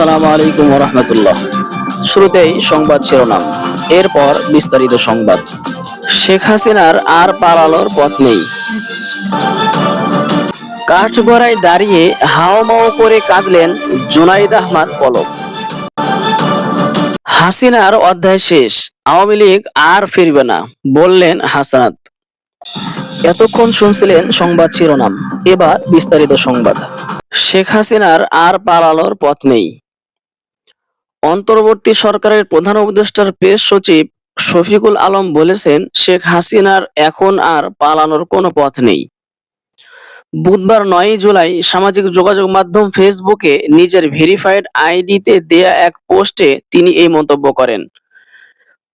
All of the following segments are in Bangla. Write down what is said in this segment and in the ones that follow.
আসসালামু আলাইকুম রহমতুল্লাহ শুরুতেই সংবাদ শিরোনাম, এরপর বিস্তারিত সংবাদ। শেখ হাসিনার আর পালানোর পথ নেই। কাঠগড়ায় দাঁড়িয়ে হাওমাও করে কাঁদলেন জুনাইদ আহমদ পলক। হাসিনার অধ্যায় শেষ, আওয়ামী লীগ আর ফিরবে না, বললেন হাসানাত এতক্ষণ শুনছিলেন সংবাদ শিরোনাম, এবার বিস্তারিত সংবাদ। শেখ হাসিনার আর পালানোর পথ নেই। অন্তর্বর্তী সরকারের প্রধান উপদেষ্টার প্রেস সচিব শফিকুল আলম বলেছেন, শেখ হাসিনার এখন আর পালানোর কোনো পথ নেই। বুধবার নয় জুলাই সামাজিক যোগাযোগ মাধ্যম ফেসবুকে নিজের ভেরিফাইড আইডিতে দেয়া এক পোস্টে তিনি এই মন্তব্য করেন।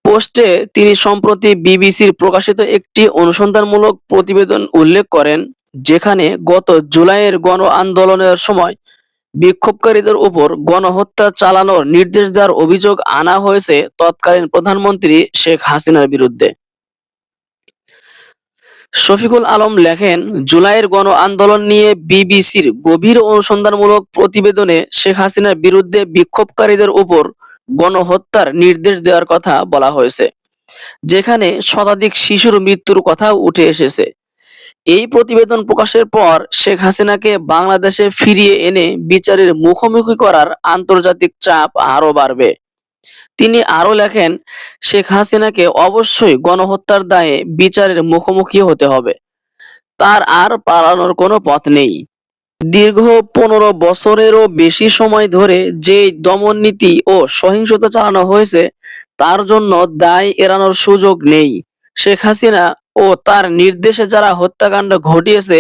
পোস্টে তিনি সম্প্রতি বিবিসির প্রকাশিত একটি অনুসন্ধানমূলক প্রতিবেদন উল্লেখ করেন, যেখানে গত জুলাইয়ের গণ আন্দোলনের সময় বিক্ষোভকারীদের উপর গণহত্যা চালানোর নির্দেশ দেওয়ার অভিযোগ আনা হয়েছে তৎকালীন প্রধানমন্ত্রী শেখ হাসিনার বিরুদ্ধে। শফিকুল আলম লেখেন, জুলাইয়ের গণ আন্দোলন নিয়ে বিবিসির গভীর অনুসন্ধানমূলক প্রতিবেদনে শেখ হাসিনার বিরুদ্ধে বিক্ষোভকারীদের উপর গণহত্যার নির্দেশ দেওয়ার কথা বলা হয়েছে, যেখানে শতাধিক শিশুর মৃত্যুর কথা উঠে এসেছে। এই প্রতিবেদন প্রকাশের পর শেখ হাসিনাকে বাংলাদেশে ফিরিয়ে এনে বিচারের মুখোমুখি করার আন্তর্জাতিক চাপ আরও বাড়বে। তিনি আরও লেখেন, শেখ হাসিনাকে অবশ্যই গণহত্যার দায়ে বিচারের মুখোমুখি হতে হবে। তার আর পালানোর কোনো পথ নেই। দীর্ঘ পনেরো বছরেরও বেশি সময় ধরে যে দমন নীতি ও সহিংসতা চালানো হয়েছে, তার জন্য দায় এড়ানোর সুযোগ নেই। শেখ হাসিনা ও তার নির্দেশে যারা হত্যাকাণ্ড ঘটিয়েছে,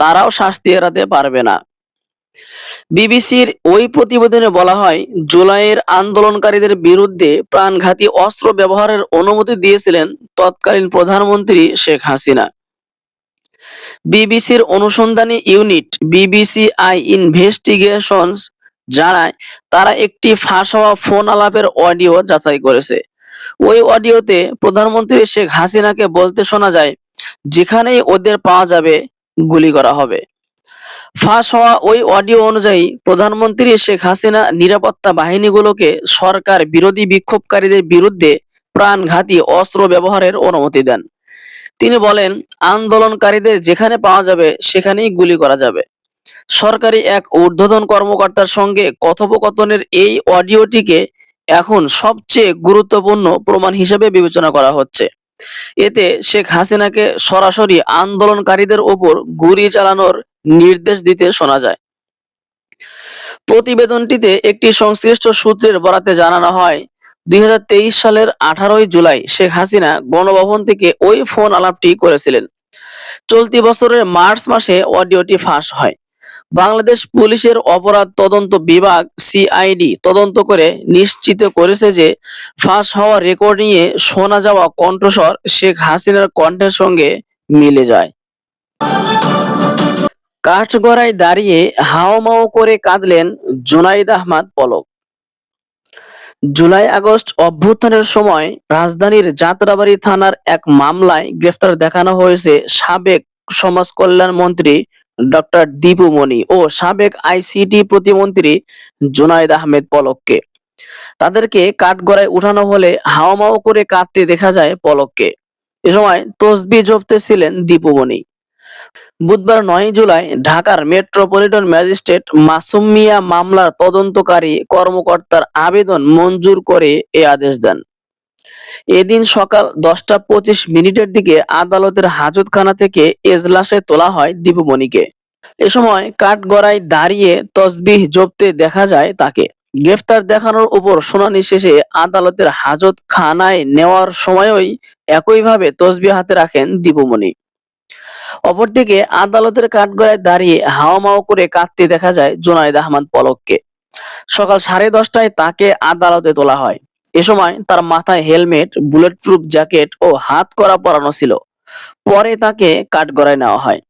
তারাও শাস্তি এড়াতে পারবে না। বিবিসির ওই প্রতিবেদনে বলা হয়, জুলাইয়ের আন্দোলনকারীদের বিরুদ্ধে প্রাণঘাতী অস্ত্র ব্যবহারের অনুমতি দিয়েছিলেন তৎকালীন প্রধানমন্ত্রী শেখ হাসিনা। বিবিসির অনুসন্ধানী ইউনিট বিবিসি আই ইনভেস্টিগেশনস জানায়, তারা একটি ফাঁস হওয়া ফোন আলাপের অডিও যাচাই করেছে। ওই অডিওতে প্রধানমন্ত্রী শেখ হাসিনাকে বলতে শোনা যায়, যেখানেই ওদের পাওয়া যাবে, গুলি করা হবে। ফাঁস হওয়া ওই অডিও অনুযায়ী প্রধানমন্ত্রী শেখ হাসিনা নিরাপত্তা বাহিনীগুলোকে সরকার বিরোধী বিক্ষোভকারীদের বিরুদ্ধে প্রাণঘাতী অস্ত্র ব্যবহারের অনুমতি দেন। তিনি বলেন, আন্দোলনকারীদের যেখানে পাওয়া যাবে, সেখানেই গুলি করা যাবে। সরকারি এক ঊর্ধ্বতন কর্মকর্তার সঙ্গে কথোপকথনের এই অডিওটিকে এখন সবচেয়ে গুরুত্বপূর্ণ প্রমাণ হিসেবে বিবেচনা করা হচ্ছে। এতে শেখ হাসিনাকে সরাসরি আন্দোলনকারীদের ওপর গুলি চালানোর নির্দেশ দিতে শোনা যায়। প্রতিবেদনটিতে একটি সংশ্লিষ্ট সূত্রের বরাতে জানানো হয়, দুই হাজার তেইশ সালের আঠারোই জুলাই শেখ হাসিনা গণভবন থেকে ওই ফোন আলাপটি করেছিলেন। চলতি বছরের মার্চ মাসে অডিওটি ফাঁস হয়। বাংলাদেশ পুলিশের অপরাধ তদন্ত বিভাগ, সিআইডি, তদন্ত করে নিশ্চিত করেছে যে ফাঁস হওয়া রেকর্ডিংয়ে শোনা যাওয়া কণ্ঠস্বর শেখ হাসিনার কণ্ঠের সঙ্গে মিলে যায়। কাঠগড়ায় দাঁড়িয়ে হাওমাও করে কাঁদলেন জুনাইদ আহমদ পলক। জুলাই আগস্ট অভ্যুত্থানের সময় রাজধানীর যাত্রাবাড়ি থানার এক মামলায় গ্রেফতার দেখানো হয়েছে সাবেক সমাজ কল্যাণ মন্ত্রী ডক্টর দীপু মনি ও সাবেক আইসিটি প্রতিমন্ত্রী জুনাইদ আহমেদ পলককে। তাদেরকে কাঠগড়ায় উঠানো হলে হাওমাও করে কাঁদতে দেখা যায় পলককে। এ সময় তসবি জপতে ছিলেন দীপু মনি। বুধবার নয় জুলাই ঢাকার মেট্রোপলিটন ম্যাজিস্ট্রেট মাসুম মিয়া মামলার তদন্তকারী কর্মকর্তার আবেদন মঞ্জুর করে এ আদেশ দেন। এদিন সকাল দশটা পঁচিশ মিনিটের দিকে আদালতের হাজতখানা থেকে এজলাসে তোলা হয় দীপুমণিকে। এ সময় কাঠগড়ায় দাঁড়িয়ে তসবিহ জপতে দেখা যায় তাকে। গ্রেফতার দেখানোর উপর শুনানি শেষে আদালতের হাজতখানায় নেওয়ার সময়ই একইভাবে তসবিহ হাতে রাখেন দীপুমণি। অপরদিকে আদালতের কাঠগড়ায় দাঁড়িয়ে হাওয়ামাও করে কাঁদতে দেখা যায় জোনায়েদ আহমদ পলককে। সকাল সাড়ে দশটায় তাকে আদালতে তোলা হয়। এ সময় তার মাথায় হেলমেট বুলেট প্রুফ জ্যাকেট ও হাত করা পরানো ছিল। পরে তাকে কাঠগড়ায় নেওয়া হয়।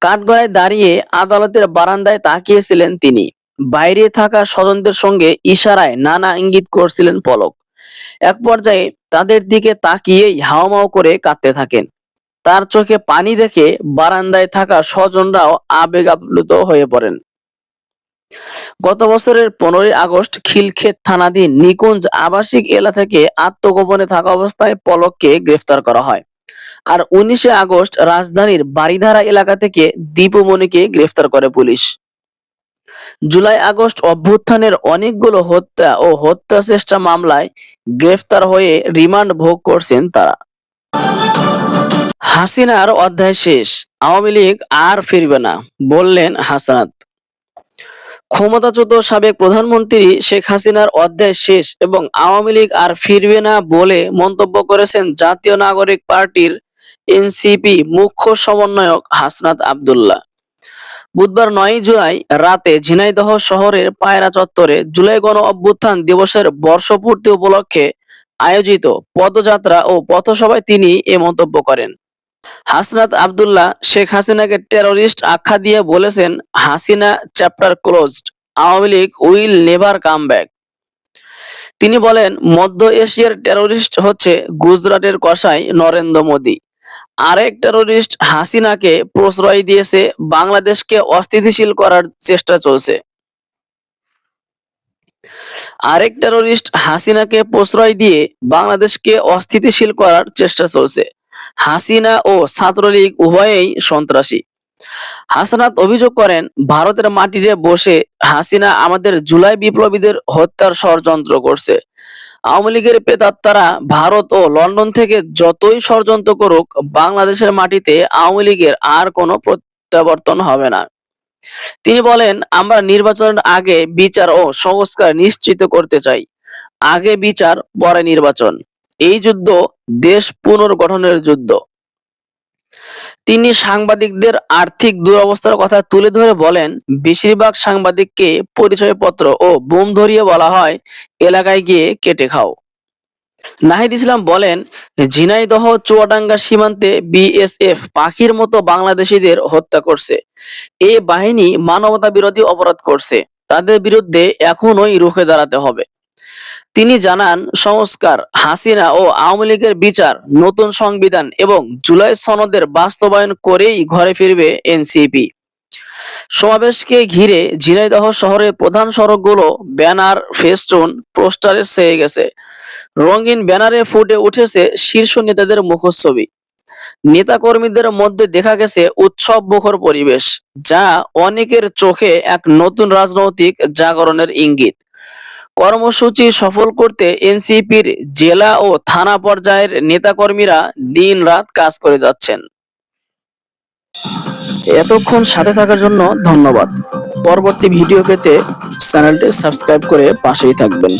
কাঠগড়ায় দাঁড়িয়ে আদালতের বারান্দায় তাকিয়েছিলেন তিনি। বাইরে থাকা স্বজনদের সঙ্গে ইশারায় নানা ইঙ্গিত করছিলেন পলক। এক পর্যায়ে তাদের দিকে তাকিয়েই হাওমাও করে কাঁদতে থাকেন। তার চোখে পানি দেখে বারান্দায় থাকা স্বজনরাও আবেগ আপ্লুত হয়ে পড়েন। গত বছরের পনেরোই আগস্ট খিলক্ষেত থানাধীন নিকুঞ্জ আবাসিক এলাকা থেকে আত্মগোপনে থাকা অবস্থায় পলককে গ্রেফতার করা হয়। আর উনিশে আগস্ট রাজধানীর বাড়িধারা এলাকা থেকে দীপুমণিকে গ্রেফতার করে পুলিশ। জুলাই আগস্ট অভ্যুত্থানের অনেকগুলো হত্যা ও হত্যা চেষ্টা মামলায় গ্রেফতার হয়ে রিমান্ড ভোগ করছেন তারা। হাসিনার অধ্যায় শেষ, আওয়ামী লীগ আর ফিরবে না, বললেন হাসানাত ক্ষমতাচ্যুত সাবেক প্রধানমন্ত্রী শেখ হাসিনার অধ্যায় শেষ এবং আওয়ামী লীগ আর ফিরবে না বলে মন্তব্য করেছেন জাতীয় নাগরিক পার্টির এনসিপি মুখ্য সমন্বয়ক হাসনাত আব্দুল্লাহ। বুধবার নয় জুলাই রাতে ঝিনাইদহ শহরের পায়রা চত্বরে জুলাই গণ অভ্যুত্থান দিবসের বর্ষপূর্তি উপলক্ষে আয়োজিত পদযাত্রা ও পথসভায় তিনি এ মন্তব্য করেন। হাসনাত আব্দুল্লাহ শেখ হাসিনাকে টেরোরিস্ট আখ্যা দিয়ে বলেছেন, Hasina chapter closed Awami League will never come back তিনি বলেন, মধ্য এশিয়ার টেরোরিস্ট হচ্ছে গুজরাটের কসাই নরেন্দ্র মোদী। আরেক টেরোরিস্ট হাসিনাকে প্রশ্রয় দিয়েছে, বাংলাদেশকে অস্থিতিশীল করার চেষ্টা চলছে। আরেক টেরোরিস্ট হাসিনাকে প্রশ্রয় দিয়ে বাংলাদেশকে অস্থিতিশীল করার চেষ্টা চলছে। হাসিনা ও ছাত্রলীগ উভয়েই সন্ত্রাসী। হাসনাত অভিযোগ করেন, ভারতের মাটিতে বসে হাসিনা আমাদের জুলাই বিপ্লবীদের হত্যার ষড়যন্ত্র করছে। আওয়ামী লীগের প্রেতাত্মারা ভারত ও লন্ডন থেকে যতই ষড়যন্ত্র করুক, বাংলাদেশের মাটিতে আওয়ামী লীগের আর কোনো প্রত্যাবর্তন হবে না। তিনি বলেন, আমরা নির্বাচনের আগে বিচার ও সংস্কার নিশ্চিত করতে চাই। আগে বিচার, পরে নির্বাচন। এই যুদ্ধ দেশ পুনর্গঠনের যুদ্ধ। তিনি সাংবাদিকদের আর্থিক দুরবস্থার কথা তুলে ধরে বলেন, বেশিরভাগ সাংবাদিককে পরিচয়পত্র ও বোম ধরিয়ে বলা হয়, এলাকায় গিয়ে কেটে খাও। নাহিদ ইসলাম বলেন, ঝিনাইদহ চুয়াডাঙ্গা সীমান্তে বিএসএফ পাখির মতো বাংলাদেশিদের হত্যা করছে। এই বাহিনী মানবতা বিরোধী অপরাধ করছে। তাদের বিরুদ্ধে এখনোই রুখে দাঁড়াতে হবে। তিনি জানান, সংস্কার, হাসিনা ও আওয়ামী লীগের বিচার, নতুন সংবিধান এবং জুলাই সনদের বাস্তবায়ন করেই ঘরে ফিরবে এনসিপি। সমাবেশকে ঘিরে ঝিনাইদহ শহরের প্রধান সড়কগুলো, ব্যানার, ফেস্টুন, পোস্টারে সেয়ে গেছে। রঙিন ব্যানারে ফুটে উঠেছে শীর্ষ নেতাদের মুখচ্ছবি। নেতাকর্মীদের মধ্যে দেখা গেছে উৎসব মুখর পরিবেশ, যা অনেকের চোখে এক নতুন রাজনৈতিক জাগরণের ইঙ্গিত। কর্মসূচি সফল করতে এনসিপির জেলা ও থানা পর্যায়ের নেতাকর্মীরা দিন রাত কাজ করে যাচ্ছেন। এতক্ষণ সাথে থাকার জন্য ধন্যবাদ। পরবর্তী ভিডিও পেতে চ্যানেলটি সাবস্ক্রাইব করে পাশেই থাকবেন।